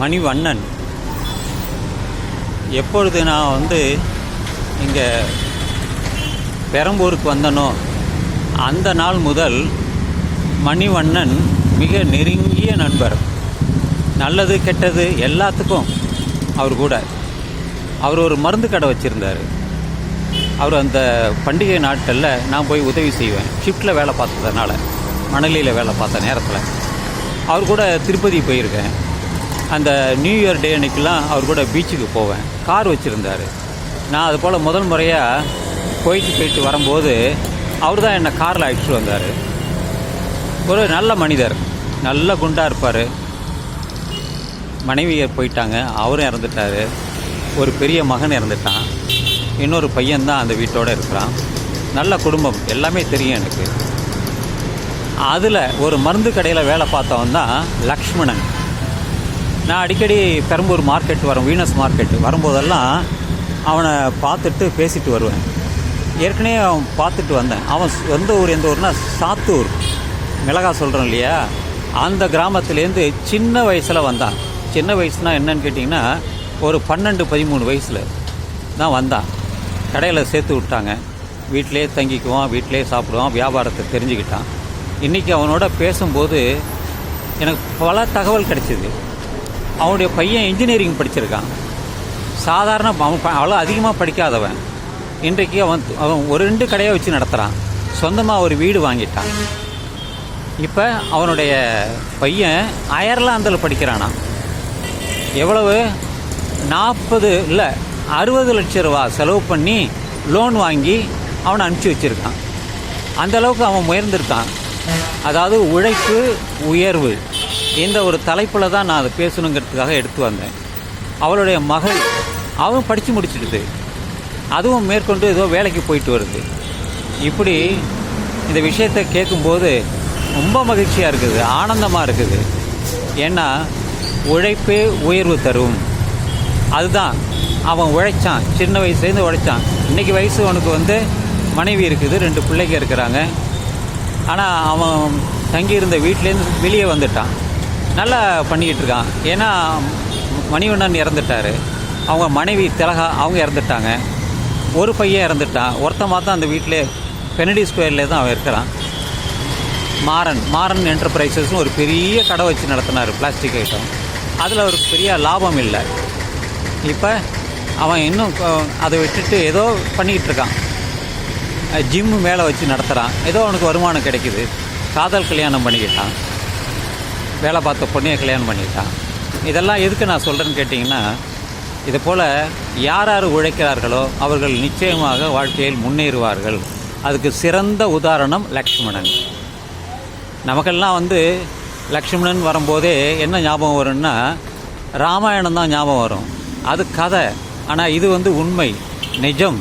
மணிவண்ணன். எப்பொழுது நான் வந்து இங்கே பெரம்பூருக்கு வந்தனோ அந்த நாள் முதல் மணிவண்ணன் மிக நெருங்கிய நண்பர். நல்லது கெட்டது எல்லாத்துக்கும் அவர் கூட. அவர் ஒரு மருந்து கடை வச்சுருந்தார். அவர் அந்த பண்டிகை நாட்களில் நான் போய் உதவி செய்வேன். ஷிஃப்ட்டில் வேலை பார்த்ததுனால மணலியில் வேலை பார்த்த நேரத்தில். அவர் கூட திருப்பதி போயிருக்கேன். அந்த நியூ இயர் டே அன்னைக்கெலாம் அவர் கூட பீச்சுக்கு போவேன். கார் வச்சுருந்தார். நான் அது போல் முதல் முறையாக போயிட்டு போயிட்டு வரும்போது அவர் தான் என்னை காரில் அழைச்சிட்டு வந்தார். ஒரு நல்ல மனிதர். நல்ல குண்டாக இருப்பார். மனைவியர் போயிட்டாங்க. அவரும் இறந்துட்டார். ஒரு பெரிய மகன் இறந்துட்டான். இன்னொரு பையன்தான் அந்த வீட்டோடு இருக்கிறான். நல்ல குடும்பம். எல்லாமே தெரியும் எனக்கு. அதில் ஒரு மருந்து கடையில் வேலை பார்த்தவன் தான் லக்ஷ்மணன். நான் அடிக்கடி பெரம்பூர் மார்க்கெட் வரும் வீனஸ் மார்க்கெட் வரும்போதெல்லாம் அவனை பார்த்துட்டு பேசிட்டு வருவேன். ஏற்கனவே அவன் பார்த்துட்டு வந்தேன். அவன் சொந்த ஊர் எந்த ஊர்னா சாத்தூர். மிளகா சொல்கிறோம் இல்லையா? அந்த கிராமத்துலேருந்து சின்ன வயசில் வந்தான். சின்ன வயசுனா என்னன்னு கேட்டிங்கன்னா ஒரு பன்னெண்டு பதிமூணு வயசில் தான் வந்தான். கடையில் சேர்த்து விட்டாங்க. வீட்டிலே தங்கிக்குவான் வீட்டிலே சாப்பிடுவான் வியாபாரத்தை தெரிஞ்சுக்கிட்டான். இன்றைக்கி அவனோட பேசும்போது எனக்கு பல தகவல் கிடச்சிது. அவனுடைய பையன் இன்ஜினியரிங் படிச்சிருக்கான். சாதாரண அவன் அவ்வளோ அதிகமாக படிக்காதவன். இன்றைக்கு அவன் அவன் ஒரு ரெண்டு கடையை வச்சு நடத்துகிறான் சொந்தமாக ஒரு வீடு வாங்கிட்டான். இப்போ அவனுடைய பையன் அயர்லாந்தில் படிக்கிறானா எவ்வளவு? நாற்பது இல்லை அறுபது லட்ச ரூபா செலவு பண்ணி லோன் வாங்கி அவனை அனுப்பிச்சி வச்சுருக்கான். அந்த அளவுக்கு அவன் உயர்ந்திருக்கான் அதாவது உழைப்பு உயர்வு. இந்த ஒரு தலைப்பில் தான் நான் அதை பேசணுங்கிறதுக்காக எடுத்து வந்தேன். அவளுடைய மகள் அவன் படித்து முடிச்சிடுது. அதுவும் மேற்கொண்டு ஏதோ வேலைக்கு போயிட்டு வருது. இப்படி இந்த விஷயத்தை கேட்கும்போது ரொம்ப மகிழ்ச்சியாக இருக்குது ஆனந்தமாக இருக்குது. ஏன்னா உழைப்பே உயர்வு தரும். அதுதான் அவன் உழைச்சான் சின்ன வயசுலேருந்து உழைச்சான். இன்றைக்கி வயசு அவனுக்கு வந்து மனைவி இருக்குது ரெண்டு பிள்ளைங்க இருக்கிறாங்க. ஆனால் அவன் தங்கியிருந்த வீட்டிலேருந்து வெளியே வந்துட்டான். நல்லா பண்ணிக்கிட்டு இருக்கான் ஏன்னா மணிவண்ணன் இறந்துட்டார். அவங்க மனைவி திலகா அவங்க இறந்துட்டாங்க. ஒரு பையன் இறந்துட்டான். ஒருத்தமாக தான் அந்த வீட்டிலே கெனடி ஸ்கொயர்லேயே தான் அவன் இருக்கிறான். மாறன் மாறன் என்டர்பிரைசஸ்னு ஒரு பெரிய கடை வச்சு நடத்தினார் பிளாஸ்டிக் ஐட்டம் அதில் ஒரு பெரிய லாபம் இல்லை. இப்போ அவன் இன்னும் அதை விட்டுட்டு ஏதோ பண்ணிக்கிட்டு இருக்கான் ஜிம்மு மேலே வச்சு நடத்துகிறான் ஏதோ அவனுக்கு வருமானம் கிடைக்குது. காதல் கல்யாணம் பண்ணிக்கிட்டான். வேலை பார்த்த பொண்ணையை கல்யாணம் பண்ணிட்டான் இதெல்லாம் எதுக்கு நான் சொல்கிறேன்னு கேட்டிங்கன்னா இது போல் யார் யார் உழைக்கிறார்களோ அவர்கள் நிச்சயமாக வாழ்க்கையில் முன்னேறுவார்கள். அதுக்கு சிறந்த உதாரணம் லக்ஷ்மணன். நமக்கெல்லாம் வந்து லக்ஷ்மணன் வரும்போதே என்ன ஞாபகம் வரும்னா ராமாயணம் தான் ஞாபகம் வரும். அது கதை. ஆனால் இது வந்து உண்மை. நிஜம்.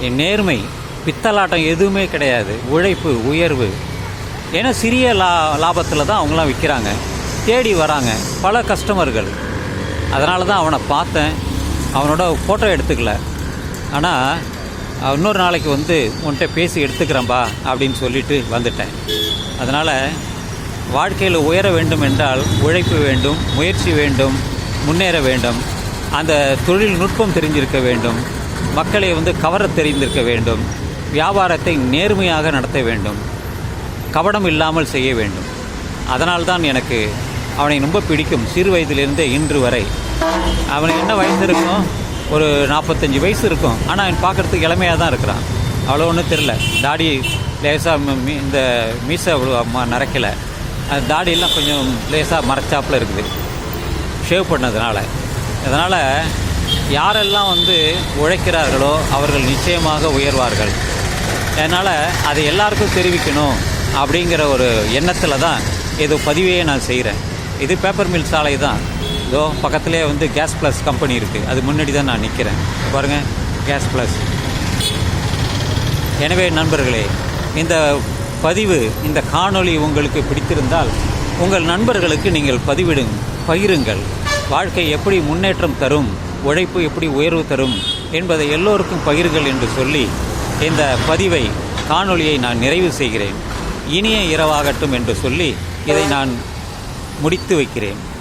நேர்மை. பித்தலாட்டம் எதுவுமே கிடையாது. உழைப்பு உயர்வு. ஏன்னா சிறிய லா லாபத்தில் தான் அவங்களாம் விற்கிறாங்க தேடி வராங்க. பல கஸ்டமர்கள். அதனால தான் அவனை பார்த்தேன். அவனோட ஃபோட்டோ எடுத்துக்கல. ஆனால் இன்னொரு நாளைக்கு வந்து உன்கிட்ட பேசி எடுத்துக்கிறேன்பா அப்படின்னு சொல்லிட்டு வந்துட்டேன். அதனால் வாழ்க்கையில் உயர வேண்டும் என்றால் உழைப்பு வேண்டும் முயற்சி வேண்டும் முன்னேற வேண்டும். அந்த தொழில்நுட்பம் தெரிஞ்சிருக்க வேண்டும். மக்களை வந்து கவர தெரிந்திருக்க வேண்டும். வியாபாரத்தை நேர்மையாக நடத்த வேண்டும். கபடம் இல்லாமல் செய்ய வேண்டும். அதனால்தான் எனக்கு அவனை ரொம்ப பிடிக்கும். சிறு வயதிலிருந்தே இன்று வரை. அவனுக்கு என்ன வயசு இருக்கும் ஒரு நாற்பத்தஞ்சு வயசு இருக்கும். ஆனால் அவன் பார்க்குறதுக்கு இளமையாக தான் இருக்கிறான். அவ்வளோ ஒன்றும் தெரில தாடி லேசாக இந்த மீசை அவ்வளோ நரைக்கலை. அது தாடியெல்லாம் கொஞ்சம் லேசாக மறைச்சாப்புல இருக்குது. ஷேவ் பண்ணதுனால. அதனால் யாரெல்லாம் வந்து உழைக்கிறார்களோ அவர்கள் நிச்சயமாக உயர்வார்கள். அதனால் அதை எல்லாருக்கும் தெரிவிக்கணும். அப்படிங்கிற ஒரு எண்ணத்தில் தான் ஏதோ பதிவையே நான் செய்கிறேன் இது பேப்பர் மில் சாலை தான். இதோ பக்கத்துலேயே வந்து கேஸ் ப்ளஸ் கம்பெனி இருக்குது அது முன்னாடி தான் நான் நிற்கிறேன் பாருங்கள் கேஸ் ப்ளஸ் எனவே நண்பர்களே இந்த பதிவு இந்த காணொளி உங்களுக்கு பிடித்திருந்தால் உங்கள் நண்பர்களுக்கு நீங்கள் பதிவிடுங்க பகிருங்கள். வாழ்க்கை எப்படி முன்னேற்றம் தரும் உழைப்பு எப்படி உயர்வு தரும் என்பதை எல்லோருக்கும் பகிருங்கள் என்று சொல்லி இந்த பதிவை காணொளியை நான் நிறைவு செய்கிறேன். இனிய இரவாகட்டும் என்று சொல்லி இதை நான் முடித்து வைக்கிறேன்.